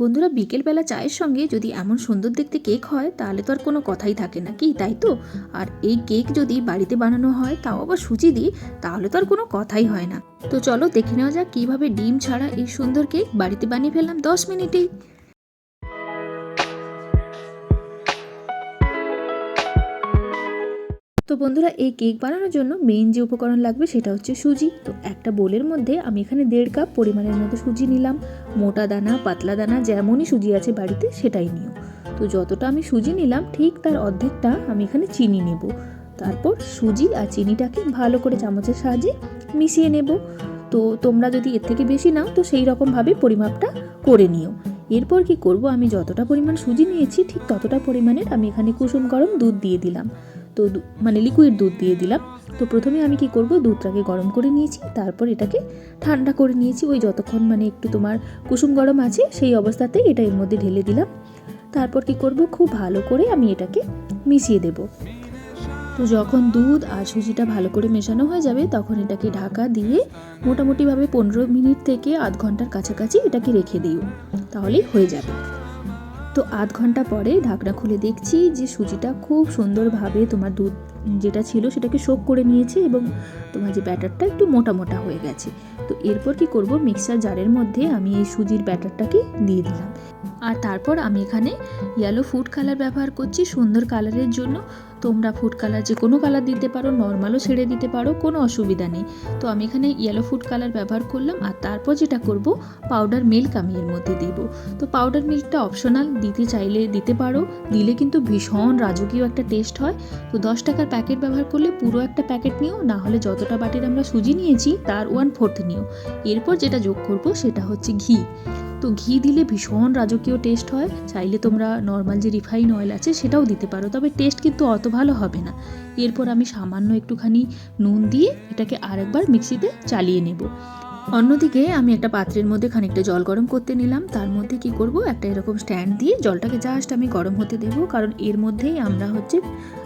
বন্ধুরা বিকেলবেলা চায়ের সঙ্গে যদি এমন সুন্দর দেখতে কেক হয়, তাহলে তো আর কোনো কথাই থাকে না, কি তাই তো? আর এই কেক যদি বাড়িতে বানানো হয়, তাও আবার সুজি দিই তাহলে তো আর কোনো কথাই হয় না। তো চলো দেখে নেওয়া যাক কীভাবে ডিম ছাড়া এই সুন্দর কেক বাড়িতে বানিয়ে ফেললাম দশ মিনিটেই। তো বন্ধুরা, এই কেক বানানোর জন্য মেইন যে উপকরণ লাগবে সেটা হচ্ছে সুজি। তো একটা বোলের মধ্যে আমি এখানে দেড় কাপ পরিমাণের মতো সুজি নিলাম। মোটা দানা, পাতলা দানা যেমনই সুজি আছে বাড়িতে সেটাই নিও। তো যতটা আমি সুজি নিলাম, ঠিক তার অর্ধেকটা আমি এখানে চিনি নেব। তারপর সুজি আর চিনিটাকে ভালো করে চামচের সাহায্যে মিশিয়ে নেব। তো তোমরা যদি এর থেকে বেশি নাও, তো সেই রকমভাবে পরিমাপটা করে নিও। এরপর কি করব? আমি যতটা পরিমাণ সুজি নিয়েছি, ঠিক ততটা পরিমাণের আমি এখানে কুসুম গরম দুধ দিয়ে দিলাম। তো মানে লিকুইড দুধ দিয়ে দিলাম। তো প্রথমে আমি কি করব? দুধটাকে গরম করে নিয়েছি, তারপর এটাকে ঠান্ডা করে নিয়েছি। ওই যতক্ষণ মানে একটু তোমার কুসুম গরম আছে, সেই অবস্থাতেই এটা এর মধ্যে ঢেলে দিলাম। তারপর কি করব? খুব ভালো করে আমি এটাকে মিশিয়ে দেব। তো যখন দুধ আর সুজিটা ভালো করে মেশানো হয়ে যাবে, তখন এটাকে ঢাকা দিয়ে মোটামুটিভাবে পনেরো মিনিট থেকে আধ ঘণ্টার কাছাকাছি এটাকে রেখে দিও। তাহলেই হয়ে যাবে। তো আধ ঘণ্টা পরে ঢাকনা খুলে দেখছি যে সুজিটা খুব সুন্দরভাবে তোমার দুধ যেটা ছিল সেটাকে শোক করে নিয়েছে এবং তোমার যে ব্যাটারটা একটু মোটা মোটা হয়ে গেছে। তো এরপর কি করব? মিক্সার জারের মধ্যে আমি এই সুজির ব্যাটারটাকে দিয়ে দিলাম। আর তারপর আমি এখানে ইয়েলো ফুড কালার ব্যবহার করছি সুন্দর কালারের জন্য। তোমরা ফুড কালার যে কোনো কালার দিতে পারো নর্মালও ছেড়ে দিতে পারো, কোনো অসুবিধা নেই। তো আমি এখানে ইয়েলো ফুড কালার ব্যবহার করলাম আর তারপর যেটা করব পাউডার মিল্ক আমি এর মধ্যে দেবো। তো পাউডার মিল্কটা অপশনাল দিতে চাইলে দিতে পারো, দিলে কিন্তু ভীষণ রাজকীয় একটা টেস্ট হয়। তো দশ টাকার প্যাকেট ব্যবহার করলে পুরো একটা প্যাকেট নিও, না হলে যতটা বাটির আমরা সুজি নিয়েছি, তার ওয়ান ফোর্থ নিও। এরপর যেটা যোগ করব সেটা হচ্ছে ঘি। তো ঘি দিলে ভীষণ রাজকীয় টেস্ট হয়। চাইলে তোমরা নর্মাল যে রিফাইন অয়েল আছে সেটাও দিতে পারো, তবে টেস্ট কিন্তু অত ভালো হবে না। এরপর আমি সামান্য একটুখানি নুন দিয়ে এটাকে আরেকবার মিক্সিতে চালিয়ে নেব। অন্যদিকে আমি একটা পাত্রের মধ্যে খানিকটা জল গরম করতে নিলাম। তার মধ্যে কি করব? একটা এরকম স্ট্যান্ড দিয়ে জলটাকে জাস্ট আমি গরম হতে দেব। কারণ এর মধ্যেই আমরা হচ্ছে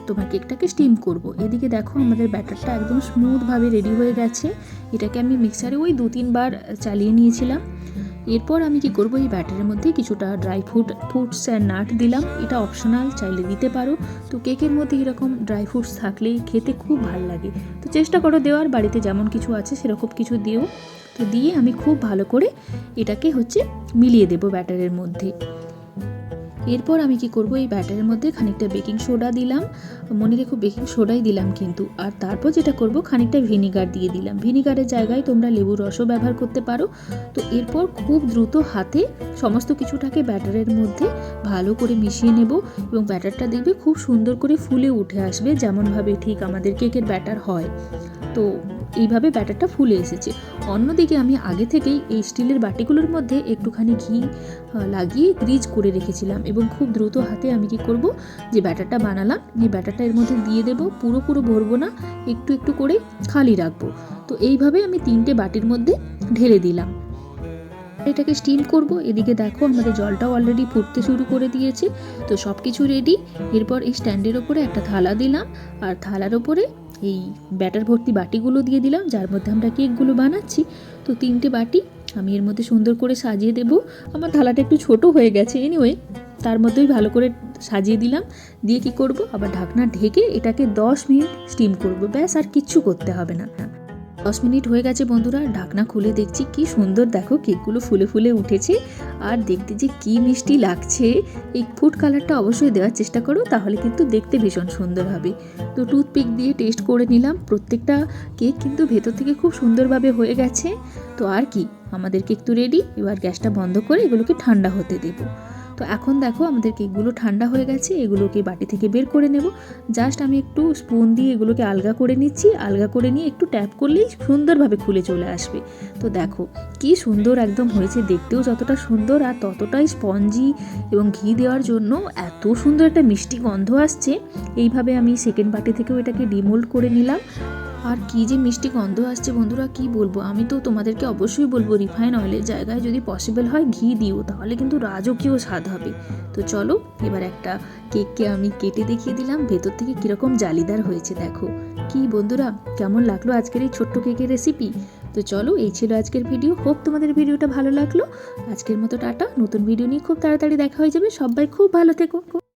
তোমার কেকটাকে স্টিম করব। এদিকে দেখো আমাদের ব্যাটারটা একদম স্মুথভাবে রেডি হয়ে গেছে। এটাকে আমি মিক্সারে ওই দু তিনবার চালিয়ে নিয়েছিলাম। এরপর আমি কি করব? এই ব্যাটারের মধ্যে কিছুটা dry fruit fruits and nut দিলাম। এটা অপশনাল চাইলে দিতে পারো। তো কেকের মধ্যে এরকম ড্রাই ফ্রুটস থাকলেই খেতে খুব ভালো লাগে। তো চেষ্টা করো দেওয়ার। বাড়িতে যেমন কিছু আছে সেরকম কিছু দিও। তো দিয়ে আমি খুব ভালো করে এটাকে হচ্ছে মিলিয়ে দেব ব্যাটারের মধ্যে। এরপর আমি কি করব? এই ব্যাটারের মধ্যে খানিকটা বেকিং সোডা দিলাম। মনে রেখো বেকিং সোডাই দিলাম কিন্তু। আর তারপর যেটা করব, খানিকটা ভিনিগার দিয়ে দিলাম। ভিনিগারের জায়গায় তোমরা লেবুর রসও ব্যবহার করতে পারো। তো এরপর খুব দ্রুত হাতে সমস্ত কিছুটাকে ব্যাটারের মধ্যে ভালো করে মিশিয়ে নেব এবং ব্যাটারটা দেখবে খুব সুন্দর করে ফুলে উঠে আসবে, যেমনভাবে ঠিক আমাদের কেকের ব্যাটার হয়। তো এইভাবে ব্যাটারটা ফুলে এসেছে। অন্যদিকে আমি আগে থেকেই এই স্টিলের বাটিগুলোর মধ্যে একটুখানি ঘি লাগিয়ে গ্রিজ করে রেখেছিলাম এবং খুব দ্রুত হাতে আমি কি করব, যে ব্যাটারটা বানালাম, এই ব্যাটারটা এর মধ্যে দিয়ে দেবো, পুরো পুরো ভরবো না, একটু একটু করে খালি রাখব। তো এইভাবে আমি তিনটে বাটির মধ্যে ঢেলে দিলাম। এটাকে স্টিম করব, এদিকে দেখো আমাদের জলটাও অলরেডি ফুটতে শুরু করে দিয়েছে। তো সব কিছু রেডি এরপর এই স্ট্যান্ডের ওপরে একটা থালা দিলাম, আর থালার ওপরে এই ব্যাটার ভর্তি বাটিগুলো দিয়ে দিলাম, যার মধ্যে আমরা কেকগুলো বানাচ্ছি। তো তিনটে বাটি আমি এর মধ্যে সুন্দর করে সাজিয়ে দেব। আমার থালাটা একটু ছোট হয়ে গেছে এনিওয়ে তার মধ্যেই ভালো করে সাজিয়ে দিলাম। দিয়ে কি করব? আবার ঢাকনা ঢেকে এটাকে দশ মিনিট স্টিম করব। ব্যাস, আর কিচ্ছু করতে হবে না। দশ মিনিট হয়ে গেছে বন্ধুরা, ঢাকনা খুলে দেখছি কি সুন্দর। দেখো কেকগুলো ফুলে ফুলে উঠেছে। আর দেখতে যে কি মিষ্টি লাগছে। এই ফুড কালারটা অবশ্যই দেওয়ার চেষ্টা করো, তাহলে কিন্তু দেখতে ভীষণ সুন্দর হবে। তো টুথপিক দিয়ে টেস্ট করে নিলাম। প্রত্যেকটা কেক কিন্তু ভেতর থেকে খুব সুন্দরভাবে হয়ে গেছে। তো আর কি, আমাদের কেক তো রেডি এবার গ্যাসটা বন্ধ করে এগুলোকে ঠান্ডা হতে দেবো। তো এখন দেখো আমাদের কেকগুলো ঠান্ডা হয়ে গেছে, এগুলোকে বাটি থেকে বের করে নেব। জাস্ট আমি একটু স্পুন দিয়ে এগুলোকে আলগা করে নিচ্ছি, আলগা করে নিয়ে একটু ট্যাপ করলেই সুন্দরভাবে খুলে চলে আসবে। তো দেখো কি সুন্দর একদম হয়েছে, দেখতেও যতটা সুন্দর আর ততটাই স্পঞ্জি এবং ঘি দেওয়ার জন্য এত সুন্দর একটা মিষ্টি গন্ধ আসছে। এইভাবে আমি সেকেন্ড বাটি থেকেও এটাকে ডিমোল্ড করে নিলাম। আর কি যে মিষ্টি গন্ধ আসছে বন্ধুরা, কি বলব? আমি তো তোমাদেরকে অবশ্যই বলব, রিফাইন অয়েলের জায়গায় যদি পসিবল হয় ঘি দিও, তাহলে কিন্তু রাজকীয় স্বাদ হবে। তো চলো, এবার একটা কেককে আমি কেটে দেখিয়ে দিলাম, ভেতর থেকে কীরকম জালিদার হয়েছে দেখো। কি বন্ধুরা, কেমন লাগল আজকের এই ছোট্ট কেকের রেসিপি তো চলো, এই ছিল আজকের ভিডিও হোপ তোমাদের ভিডিওটা ভালো লাগল। আজকের মতো টাটা, নতুন ভিডিও নিয়ে খুব তাড়াতাড়ি দেখা হয়ে যাবে, সবাই খুব ভালো থেকো।